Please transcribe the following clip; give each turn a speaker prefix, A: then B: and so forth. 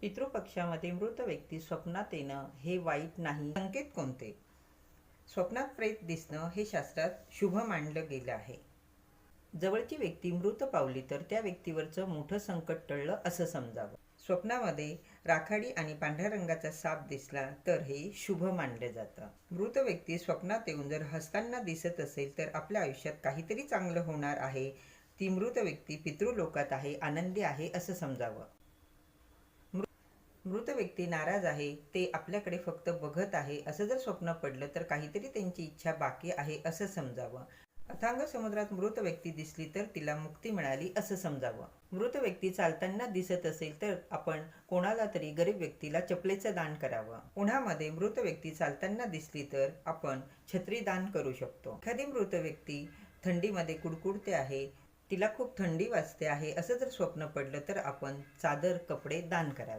A: पितृपक्षामध्ये मृत व्यक्ती स्वप्नात येणं हे वाईट नाही. संकेत कोणते? स्वप्नात प्रेत दिसणं हे शास्त्रात शुभ मानलं गेलं आहे. जवळची व्यक्ती मृत पावली तर त्या व्यक्तीवरचं मोठं संकट टळलं असं समजावं. स्वप्नामध्ये राखाडी आणि पांढऱ्या रंगाचा साप दिसला तर हे शुभ मानलं जातं. मृत व्यक्ती स्वप्नात येऊन जर हसताना दिसत असेल तर आपल्या आयुष्यात काहीतरी चांगलं होणार आहे. ती मृत व्यक्ती पितृलोकात आहे आनंदी आहे असं समजावं. मृत व्यक्ती नाराज आहे ते आपल्याकडे फक्त बघत आहे असं जर स्वप्न पडलं तर काहीतरी त्यांची इच्छा बाकी आहे असं समजावं. अथांग समुद्रात मृत व्यक्ती दिसली तर तिला मुक्ती मिळाली असं समजावं. मृत व्यक्ती चालताना दिसत असेल तर आपण कोणाला तरी गरीब व्यक्तीला चपलेचं दान करावं. उन्हामध्ये मृत व्यक्ती चालताना दिसली तर आपण छत्री दान करू शकतो. एखादी मृत व्यक्ती थंडीमध्ये कुडकुडते आहे तिला खूप थंडी वाजते आहे असं जर स्वप्न पडलं तर आपण चादर कपडे दान करावे.